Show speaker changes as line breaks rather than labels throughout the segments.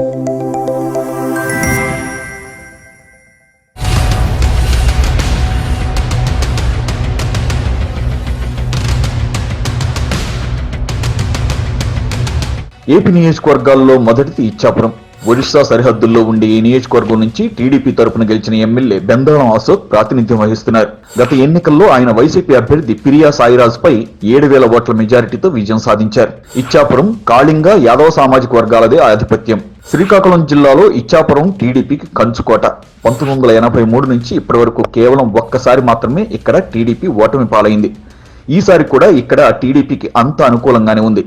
AP నియోజకవర్గాల్లో మొదటిది ఇచ్చాపురం. ఒడిశా సరిహద్దుల్లో ఉండే ఈ నియోజకవర్గం నుంచి టీడీపీ తరపున గెలిచిన ఎమ్మెల్యే బెందాళం అశోక్ ప్రాతినిధ్యం వహిస్తున్నారు. గత ఎన్నికల్లో ఆయన వైసీపీ అభ్యర్థి పిరియా సాయిరాజ్ పై ఏడు వేల ఓట్ల మెజారిటీతో విజయం సాధించారు. ఇచ్చాపురం కాళింగ యాదవ సామాజిక వర్గాలదే ఆధిపత్యం. శ్రీకాకుళం జిల్లాలో ఇచ్చాపురం టీడీపీకి కంచుకోట. పంతొమ్మిది వందల ఎనభై మూడు నుంచి ఇప్పటి వరకు కేవలం ఒక్కసారి మాత్రమే ఇక్కడ టీడీపీ ఓటమి పాలైంది. ఈసారి కూడా ఇక్కడ టీడీపీకి అంత అనుకూలంగానే ఉంది.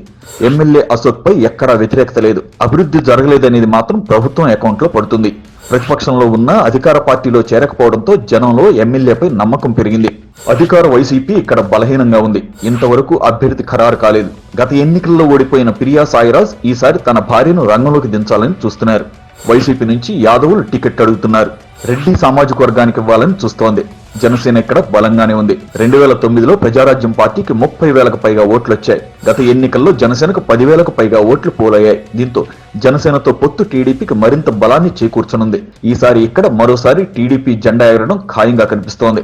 ఎమ్మెల్యే అశోక్పై ఎక్కడా వ్యతిరేకత లేదు. అభివృద్ధి జరగలేదనేది మాత్రం ప్రభుత్వం అకౌంట్లో పడుతుంది. ప్రతిపక్షంలో ఉన్న అధికార పార్టీలో చేరకపోవడంతో జనంలో ఎమ్మెల్యేపై నమ్మకం పెరిగింది. అధికార వైసీపీ ఇక్కడ బలహీనంగా ఉంది. ఇంతవరకు అభ్యర్థి ఖరారు కాలేదు. గత ఎన్నికల్లో ఓడిపోయిన ప్రియా సాయిరాజ్ ఈసారి తన భార్యను రంగంలోకి దించాలని చూస్తున్నారు. వైసీపీ నుంచి యాదవులు టికెట్ అడుగుతున్నారు. రెడ్డి సామాజిక వర్గానికి ఇవ్వాలని చూస్తోంది. జనసేన ఇక్కడ బలంగానే ఉంది. రెండు వేల తొమ్మిదిలో ప్రజారాజ్యం పార్టీకి ముప్పై వేలకు పైగా ఓట్లు వచ్చాయి గత ఎన్నికల్లో జనసేనకు పదివేలకు పైగా ఓట్లు పోలయ్యాయి. దీంతో జనసేనతో పొత్తు టీడీపీకి మరింత బలాన్ని చేకూర్చనుంది. ఈసారి ఇక్కడ మరోసారి టీడీపీ జెండా ఎగరడం ఖాయంగా కనిపిస్తోంది.